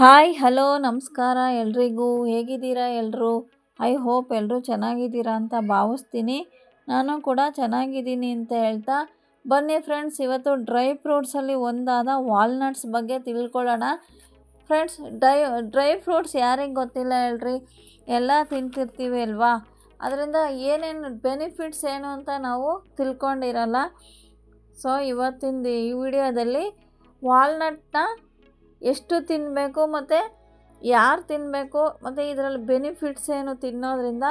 Hi, hello, ನಮಸ್ಕಾರ ಎಲ್ರಿಗೂ. ಹೇಗಿದ್ದೀರಾ ಎಲ್ಲರೂ ಐ ಹೋಪ್ ಎಲ್ಲರೂ ಚೆನ್ನಾಗಿದ್ದೀರಾ ಅಂತ ಭಾವಿಸ್ತೀನಿ. ನಾನು ಕೂಡ ಚೆನ್ನಾಗಿದ್ದೀನಿ ಅಂತ ಹೇಳ್ತಾ. ಬನ್ನಿ ಫ್ರೆಂಡ್ಸ್, ಇವತ್ತು ಡ್ರೈ ಫ್ರೂಟ್ಸಲ್ಲಿ ಒಂದಾದ ವಾಲ್ನಟ್ಸ್ ಬಗ್ಗೆ ತಿಳ್ಕೊಳ್ಳೋಣ. ಫ್ರೆಂಡ್ಸ್, ಡ್ರೈ ಡ್ರೈ ಫ್ರೂಟ್ಸ್ ಯಾರಿಗೆ ಗೊತ್ತಿಲ್ಲ ಹೇಳ್ರಿ ಎಲ್ಲ ತಿಂತಿರ್ತೀವಿ ಅಲ್ವಾ? ಅದರಿಂದ ಏನೇನು ಬೆನಿಫಿಟ್ಸ್ ಏನು ಅಂತ ನಾವು ತಿಳ್ಕೊಂಡಿರಲ್ಲ. ಸೊ, ಇವತ್ತಿಂದು ಈ ವಿಡಿಯೋದಲ್ಲಿ ವಾಲ್ನಟ್ನ ಎಷ್ಟು ತಿನ್ನಬೇಕು ಮತ್ತು ಯಾರು ತಿನ್ನಬೇಕು ಮತ್ತು ಇದರಲ್ಲಿ ಬೆನಿಫಿಟ್ಸ್ ಏನು ತಿನ್ನೋದ್ರಿಂದ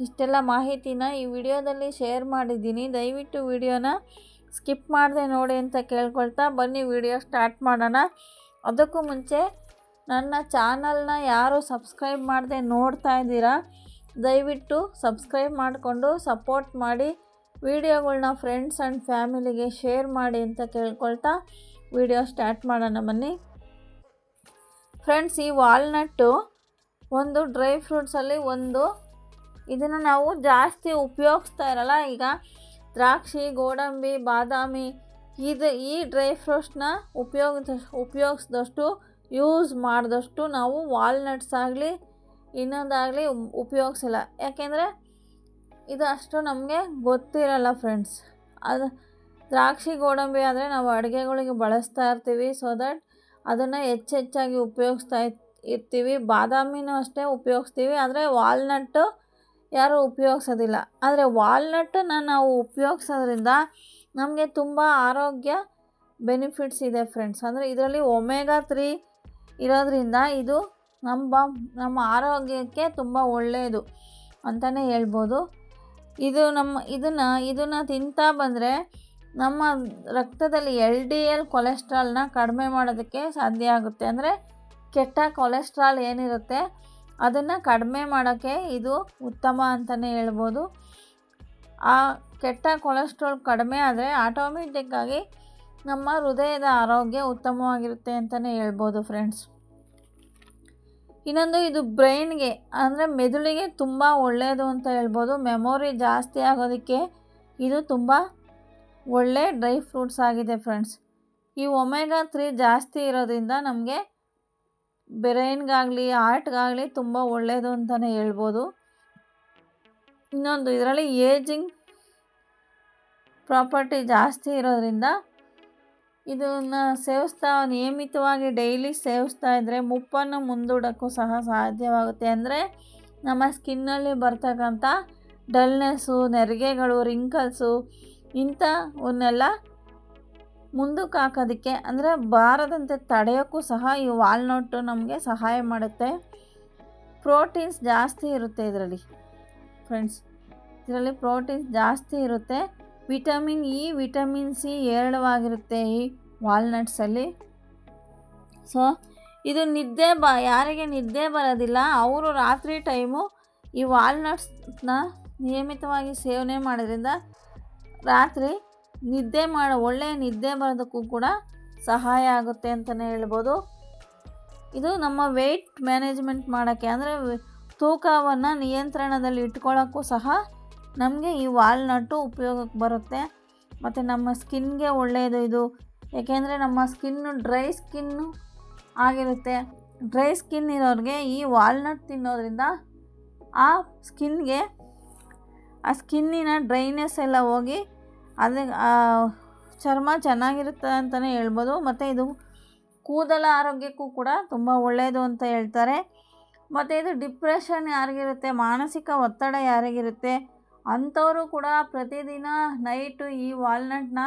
ಇಷ್ಟೆಲ್ಲ ಮಾಹಿತಿನ ಈ ವಿಡಿಯೋದಲ್ಲಿ ಶೇರ್ ಮಾಡಿದ್ದೀನಿ. ದಯವಿಟ್ಟು ವಿಡಿಯೋನ ಸ್ಕಿಪ್ ಮಾಡದೆ ನೋಡಿ ಅಂತ ಕೇಳ್ಕೊಳ್ತಾ ಬನ್ನಿ ವಿಡಿಯೋ ಸ್ಟಾರ್ಟ್ ಮಾಡೋಣ. ಅದಕ್ಕೂ ಮುಂಚೆ ನನ್ನ ಚಾನಲ್ನ ಯಾರು ಸಬ್ಸ್ಕ್ರೈಬ್ ಮಾಡದೆ ನೋಡ್ತಾ ಇದ್ದೀರಾ, ದಯವಿಟ್ಟು ಸಬ್ಸ್ಕ್ರೈಬ್ ಮಾಡಿಕೊಂಡು ಸಪೋರ್ಟ್ ಮಾಡಿ ವಿಡಿಯೋಗಳ್ನ ಫ್ರೆಂಡ್ಸ್ ಆ್ಯಂಡ್ ಫ್ಯಾಮಿಲಿಗೆ ಶೇರ್ ಮಾಡಿ ಅಂತ ಕೇಳ್ಕೊಳ್ತಾ ವಿಡಿಯೋ ಸ್ಟಾರ್ಟ್ ಮಾಡೋಣ ಬನ್ನಿ. ಫ್ರೆಂಡ್ಸ್ ಈ ವಾಲ್ನಟ್ಟು ಒಂದು ಡ್ರೈ ಫ್ರೂಟ್ಸಲ್ಲಿ ಒಂದು ಇದನ್ನು ನಾವು ಜಾಸ್ತಿ ಉಪಯೋಗಿಸ್ತಾ ಇರಲ್ಲ. ಈಗ ದ್ರಾಕ್ಷಿ, ಗೋಡಂಬಿ, ಬಾದಾಮಿ ಇದು ಈ ಡ್ರೈ ಫ್ರೂಟ್ಸ್ನ ಉಪಯೋಗ ಉಪಯೋಗಿಸಿದಷ್ಟು ಯೂಸ್ ಮಾಡಿದಷ್ಟು ನಾವು ವಾಲ್ನಟ್ಸ್ ಆಗಲಿ, ಇನ್ನೊಂದಾಗಲಿ ಉಪಯೋಗಿಸಲ್ಲ. ಯಾಕೆಂದರೆ ಇದು ಅಷ್ಟು ನಮಗೆ ಗೊತ್ತಿರಲ್ಲ ಫ್ರೆಂಡ್ಸ್ ಅದು ದ್ರಾಕ್ಷಿ, ಗೋಡಂಬಿ ಆದರೆ ನಾವು ಅಡುಗೆಗಳಿಗೆ ಬಳಸ್ತಾ ಇರ್ತೀವಿ. ಸೊ ದಟ್ ಅದನ್ನು ಹೆಚ್ಚೆಚ್ಚಾಗಿ ಉಪಯೋಗಿಸ್ತಾ ಇರ್ತೀವಿ. ಬಾದಾಮಿನೂ ಅಷ್ಟೇ ಉಪಯೋಗಿಸ್ತೀವಿ. ಆದರೆ ವಾಲ್ನಟ್ಟು ಯಾರೂ ಉಪಯೋಗಿಸೋದಿಲ್ಲ. ಆದರೆ ವಾಲ್ನಟ್ಟನ್ನು ನಾವು ಉಪಯೋಗಿಸೋದ್ರಿಂದ ನಮಗೆ ತುಂಬ ಆರೋಗ್ಯ ಬೆನಿಫಿಟ್ಸ್ ಇದೆ ಫ್ರೆಂಡ್ಸ್. ಅಂದರೆ ಇದರಲ್ಲಿ ಒಮೆಗಾ ತ್ರೀ ಇರೋದ್ರಿಂದ ಇದು ನಮ್ಮ ನಮ್ಮ ಆರೋಗ್ಯಕ್ಕೆ ತುಂಬ ಒಳ್ಳೆಯದು ಅಂತಲೇ ಹೇಳ್ಬೋದು. ಇದು ನಮ್ಮ, ಇದನ್ನು ಇದನ್ನು ತಿಂತಾ ಬಂದರೆ ನಮ್ಮ ರಕ್ತದಲ್ಲಿ ಎಲ್ ಡಿ ಎಲ್ ಕೊಲೆಸ್ಟ್ರಾಲ್ನ ಕಡಿಮೆ ಮಾಡೋದಕ್ಕೆ ಸಾಧ್ಯ ಆಗುತ್ತೆ. ಅಂದರೆ ಕೆಟ್ಟ ಕೊಲೆಸ್ಟ್ರಾಲ್ ಏನಿರುತ್ತೆ, ಅದನ್ನು ಕಡಿಮೆ ಮಾಡೋಕ್ಕೆ ಇದು ಉತ್ತಮ ಅಂತಲೇ ಹೇಳ್ಬೋದು. ಆ ಕೆಟ್ಟ ಕೊಲೆಸ್ಟ್ರಾಲ್ ಕಡಿಮೆ ಆದರೆ ಆಟೋಮೆಟಿಕ್ಕಾಗಿ ನಮ್ಮ ಹೃದಯದ ಆರೋಗ್ಯ ಉತ್ತಮವಾಗಿರುತ್ತೆ ಅಂತಲೇ ಹೇಳ್ಬೋದು ಫ್ರೆಂಡ್ಸ್ ಇನ್ನೊಂದು, ಇದು ಬ್ರೈನ್ಗೆ ಅಂದರೆ ಮೆದುಳಿಗೆ ತುಂಬ ಒಳ್ಳೆಯದು ಅಂತ ಹೇಳ್ಬೋದು. ಮೆಮೊರಿ ಜಾಸ್ತಿ ಆಗೋದಕ್ಕೆ ಇದು ತುಂಬ ಒಳ್ಳೆ ಡ್ರೈ ಫ್ರೂಟ್ಸ್ ಆಗಿದೆ ಫ್ರೆಂಡ್ಸ್. ಈ ಒಮೆಗಾ ತ್ರೀ ಜಾಸ್ತಿ ಇರೋದ್ರಿಂದ ನಮಗೆ ಬ್ರೈನ್ಗಾಗಲಿ, ಹಾರ್ಟ್ಗಾಗಲಿ ತುಂಬ ಒಳ್ಳೆಯದು ಅಂತಲೇ ಹೇಳ್ಬೋದು. ಇನ್ನೊಂದು, ಇದರಲ್ಲಿ ಏಜಿಂಗ್ ಪ್ರಾಪರ್ಟಿ ಜಾಸ್ತಿ ಇರೋದ್ರಿಂದ ಇದನ್ನು ಸೇವಿಸ್ತಾ, ನಿಯಮಿತವಾಗಿ ಡೈಲಿ ಸೇವಿಸ್ತಾ ಇದ್ದರೆ ಮುಪ್ಪನ್ನು ಮುಂದೂಡೋಕ್ಕೂ ಸಹ ಸಾಧ್ಯವಾಗುತ್ತೆ. ಅಂದರೆ ನಮ್ಮ ಸ್ಕಿನ್ನಲ್ಲಿ ಬರ್ತಕ್ಕಂಥ ಡಲ್ನೆಸ್ಸು, ನೆರಿಗೆಗಳು, ರಿಂಕಲ್ಸು ಇಂಥವನ್ನೆಲ್ಲ ಮುಂದಕ್ಕೆ ಹಾಕೋದಕ್ಕೆ ಅಂದರೆ ಬಾರದಂತೆ ತಡೆಯೋಕ್ಕೂ ಸಹ ಈ ವಾಲ್ನಟ್ಟು ನಮಗೆ ಸಹಾಯ ಮಾಡುತ್ತೆ. ಪ್ರೋಟೀನ್ಸ್ ಜಾಸ್ತಿ ಇರುತ್ತೆ ಇದರಲ್ಲಿ ಫ್ರೆಂಡ್ಸ್. ಇದರಲ್ಲಿ ಪ್ರೋಟೀನ್ಸ್ ಜಾಸ್ತಿ ಇರುತ್ತೆ. ವಿಟಮಿನ್ ಇ, ವಿಟಮಿನ್ ಸಿ ಹೇರಳವಾಗಿರುತ್ತೆ ಈ ವಾಲ್ನಟ್ಸಲ್ಲಿ ಸೊ, ಇದು ನಿದ್ದೆ ಬ, ಯಾರಿಗೆ ನಿದ್ದೆ ಬರೋದಿಲ್ಲ, ಅವರು ರಾತ್ರಿ ಟೈಮು ಈ ವಾಲ್ನಟ್ಸ್ನ ನಿಯಮಿತವಾಗಿ ಸೇವನೆ ಮಾಡೋದ್ರಿಂದ ರಾತ್ರಿ ನಿದ್ದೆ ಮಾಡೋ, ಒಳ್ಳೆಯ ನಿದ್ದೆ ಬರೋದಕ್ಕೂ ಕೂಡ ಸಹಾಯ ಆಗುತ್ತೆ ಅಂತಲೇ ಹೇಳ್ಬೋದು. ಇದು ನಮ್ಮ ವೆಯ್ಟ್ ಮ್ಯಾನೇಜ್ಮೆಂಟ್ ಮಾಡೋಕ್ಕೆ, ಅಂದರೆ ತೂಕವನ್ನು ನಿಯಂತ್ರಣದಲ್ಲಿ ಇಟ್ಕೊಳ್ಳೋಕ್ಕೂ ಸಹ ನಮಗೆ ಈ ವಾಲ್ನಟ್ಟು ಉಪಯೋಗಕ್ಕೆ ಬರುತ್ತೆ. ಮತ್ತು ನಮ್ಮ ಸ್ಕಿನ್ಗೆ ಒಳ್ಳೆಯದು ಇದು. ಏಕೆಂದರೆ ನಮ್ಮ ಸ್ಕಿನ್ನು ಡ್ರೈ ಸ್ಕಿನ್ನು ಆಗಿರುತ್ತೆ. ಡ್ರೈ ಸ್ಕಿನ್ ಇರೋರಿಗೆ ಈ ವಾಲ್ನಟ್ ತಿನ್ನೋದ್ರಿಂದ ಆ ಸ್ಕಿನ್ಗೆ ಆ ಸ್ಕಿನ್ನಿನ ಡ್ರೈನೆಸ್ ಎಲ್ಲ ಹೋಗಿ ಅದು ಚರ್ಮ ಚೆನ್ನಾಗಿರುತ್ತೆ ಅಂತಲೇ ಹೇಳ್ಬೋದು. ಮತ್ತು ಇದು ಕೂದಲ ಆರೋಗ್ಯಕ್ಕೂ ಕೂಡ ತುಂಬ ಒಳ್ಳೆಯದು ಅಂತ ಹೇಳ್ತಾರೆ. ಮತ್ತು ಇದು ಡಿಪ್ರೆಷನ್ ಯಾರಿಗಿರುತ್ತೆ, ಮಾನಸಿಕ ಒತ್ತಡ ಯಾರಿಗಿರುತ್ತೆ, ಅಂಥವರು ಕೂಡ ಪ್ರತಿದಿನ ನೈಟು ಈ ವಾಲ್ನಟ್ನ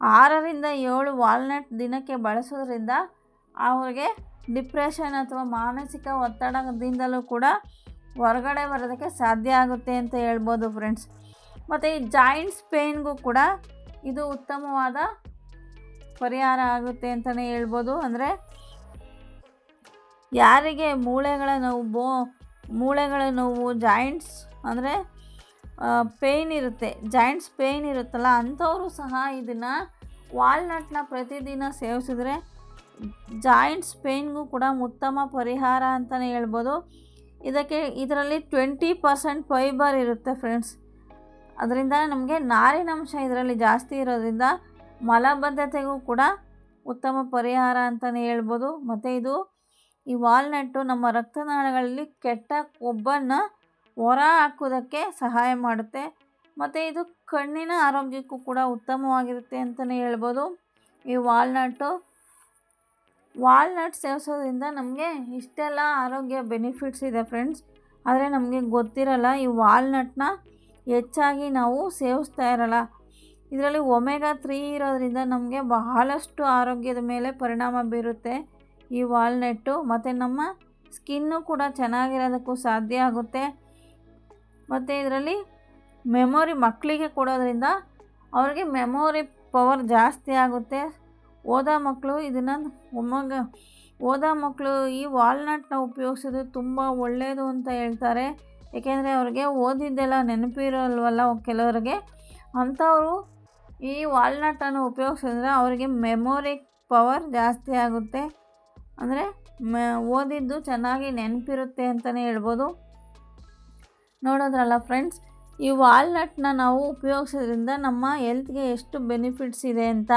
ಆರರಿಂದ ಏಳು ವಾಲ್ನಟ್ ದಿನಕ್ಕೆ ಬಳಸೋದ್ರಿಂದ ಅವ್ರಿಗೆ ಡಿಪ್ರೆಷನ್ ಅಥವಾ ಮಾನಸಿಕ ಒತ್ತಡದಿಂದಲೂ ಕೂಡ ಹೊರಗಡೆ ಬರೋದಕ್ಕೆ ಸಾಧ್ಯ ಆಗುತ್ತೆ ಅಂತ ಹೇಳ್ಬೋದು ಫ್ರೆಂಡ್ಸ್. ಮತ್ತು ಈ ಜಾಯಿಂಟ್ಸ್ ಪೇಯ್ನ್ಗೂ ಕೂಡ ಇದು ಉತ್ತಮವಾದ ಪರಿಹಾರ ಆಗುತ್ತೆ ಅಂತಲೇ ಹೇಳ್ಬೋದು. ಅಂದರೆ ಯಾರಿಗೆ ಮೂಳೆಗಳ ನೋವು, ಬೋ, ಮೂಳೆಗಳ ನೋವು ಜಾಯಿಂಟ್ಸ್ ಅಂದರೆ ಪೇಯ್ನ್ ಇರುತ್ತೆ. ಜಾಯಿಂಟ್ಸ್ ಪೇಯ್ನ್ ಇರುತ್ತಲ್ಲ, ಅಂಥವರು ಸಹ ಇದನ್ನು ವಾಲ್ನಟ್ನ ಪ್ರತಿದಿನ ಸೇವಿಸಿದ್ರೆ ಜಾಯಿಂಟ್ಸ್ ಪೇಯ್ನ್ಗೂ ಕೂಡ ಉತ್ತಮ ಪರಿಹಾರ ಅಂತಲೇ ಹೇಳ್ಬೋದು. ಇದಕ್ಕೆ, ಇದರಲ್ಲಿ ಟ್ವೆಂಟಿ ಪರ್ಸೆಂಟ್ ಫೈಬರ್ ಇರುತ್ತೆ ಫ್ರೆಂಡ್ಸ್ ಅದರಿಂದ ನಮಗೆ ನಾರಿನಂಶ ಇದರಲ್ಲಿ ಜಾಸ್ತಿ ಇರೋದ್ರಿಂದ ಮಲಬದ್ಧತೆಗೂ ಕೂಡ ಉತ್ತಮ ಪರಿಹಾರ ಅಂತಲೇ ಹೇಳ್ಬೋದು. ಮತ್ತು ಇದು ಈ ವಾಲ್ನಟ್ಟು ನಮ್ಮ ರಕ್ತನಾಳಗಳಲ್ಲಿ ಕೆಟ್ಟ ಕೊಬ್ಬನ್ನು ಹೊರ ಹಾಕೋದಕ್ಕೆ ಸಹಾಯ ಮಾಡುತ್ತೆ. ಮತ್ತು ಇದು ಕಣ್ಣಿನ ಆರೋಗ್ಯಕ್ಕೂ ಕೂಡ ಉತ್ತಮವಾಗಿರುತ್ತೆ ಅಂತಲೇ ಹೇಳ್ಬೋದು. ಈ ವಾಲ್ನಟ್ಟು, ವಾಲ್ನಟ್ ಸೇವಿಸೋದ್ರಿಂದ ನಮಗೆ ಇಷ್ಟೆಲ್ಲ ಆರೋಗ್ಯ ಬೆನಿಫಿಟ್ಸ್ ಇದೆ ಫ್ರೆಂಡ್ಸ್. ಆದರೆ ನಮಗೆ ಗೊತ್ತಿರಲ್ಲ ಈ ವಾಲ್ನಟ್ನ ಹೆಚ್ಚಾಗಿ ನಾವು ಸೇವಿಸ್ತಾ ಇರಲ್ಲ. ಇದರಲ್ಲಿ ಒಮೆಗಾ ತ್ರೀ ಇರೋದ್ರಿಂದ ನಮಗೆ ಬಹಳಷ್ಟು ಆರೋಗ್ಯದ ಮೇಲೆ ಪರಿಣಾಮ ಬೀರುತ್ತೆ ಈ ವಾಲ್ನೆಟ್ಟು. ಮತ್ತು ನಮ್ಮ ಸ್ಕಿನ್ನು ಕೂಡ ಚೆನ್ನಾಗಿರೋದಕ್ಕೂ ಸಾಧ್ಯ ಆಗುತ್ತೆ. ಮತ್ತು ಇದರಲ್ಲಿ ಮೆಮೊರಿ ಮಕ್ಕಳಿಗೆ ಕೊಡೋದ್ರಿಂದ ಅವ್ರಿಗೆ ಮೆಮೊರಿ ಪವರ್ ಜಾಸ್ತಿ ಆಗುತ್ತೆ. ಓದೋ ಮಕ್ಕಳು ಇದನ್ನು ಒಮ್ಮಗ, ಓದೋ ಮಕ್ಕಳು ಈ ವಾಲ್ನಟ್ನ ಉಪಯೋಗಿಸೋದು ತುಂಬ ಒಳ್ಳೆಯದು ಅಂತ ಹೇಳ್ತಾರೆ. ಏಕೆಂದರೆ ಅವ್ರಿಗೆ ಓದಿದ್ದೆಲ್ಲ ನೆನಪಿರಲ್ವಲ್ಲ ಕೆಲವರಿಗೆ? ಅಂಥವರು ಈ ವಾಲ್ನಟನ್ನು ಉಪಯೋಗಿಸಿದ್ರೆ ಅವರಿಗೆ ಮೆಮೊರಿ ಪವರ್ ಜಾಸ್ತಿ ಆಗುತ್ತೆ. ಅಂದರೆ ಮ, ಓದಿದ್ದು ಚೆನ್ನಾಗಿ ನೆನಪಿರುತ್ತೆ ಅಂತಲೇ ಹೇಳ್ಬೋದು. ನೋಡೋದ್ರಲ್ಲ ಫ್ರೆಂಡ್ಸ್ ಈ ವಾಲ್ನಟ್ನ ನಾವು ಉಪಯೋಗಿಸೋದ್ರಿಂದ ನಮ್ಮ ಹೆಲ್ತ್ಗೆ ಎಷ್ಟು ಬೆನಿಫಿಟ್ಸ್ ಇದೆ ಅಂತ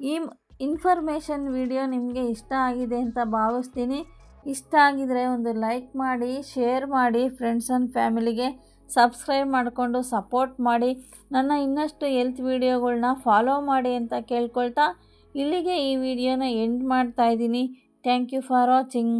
ಈ ಇನ್ಫಾರ್ಮೇಷನ್ ವಿಡಿಯೋ ನಿಮಗೆ ಇಷ್ಟ ಆಗಿದೆ ಅಂತ ಭಾವಿಸ್ತೀನಿ. ಇಷ್ಟ ಆಗಿದರೆ ಒಂದು ಲೈಕ್ ಮಾಡಿ, ಶೇರ್ ಮಾಡಿ ಫ್ರೆಂಡ್ಸ್ ಆ್ಯಂಡ್ ಫ್ಯಾಮಿಲಿಗೆ ಸಬ್ಸ್ಕ್ರೈಬ್ ಮಾಡಿಕೊಂಡು ಸಪೋರ್ಟ್ ಮಾಡಿ. ನನ್ನ ಇನ್ನಷ್ಟು ಹೆಲ್ತ್ ವೀಡಿಯೋಗಳ್ನ ಫಾಲೋ ಮಾಡಿ ಅಂತ ಕೇಳ್ಕೊಳ್ತಾ ಇಲ್ಲಿಗೆ ಈ ವಿಡಿಯೋನ ಎಂಡ್ ಮಾಡ್ತಾಯಿದ್ದೀನಿ ಥ್ಯಾಂಕ್ ಯು ಫಾರ್ ವಾಚಿಂಗ್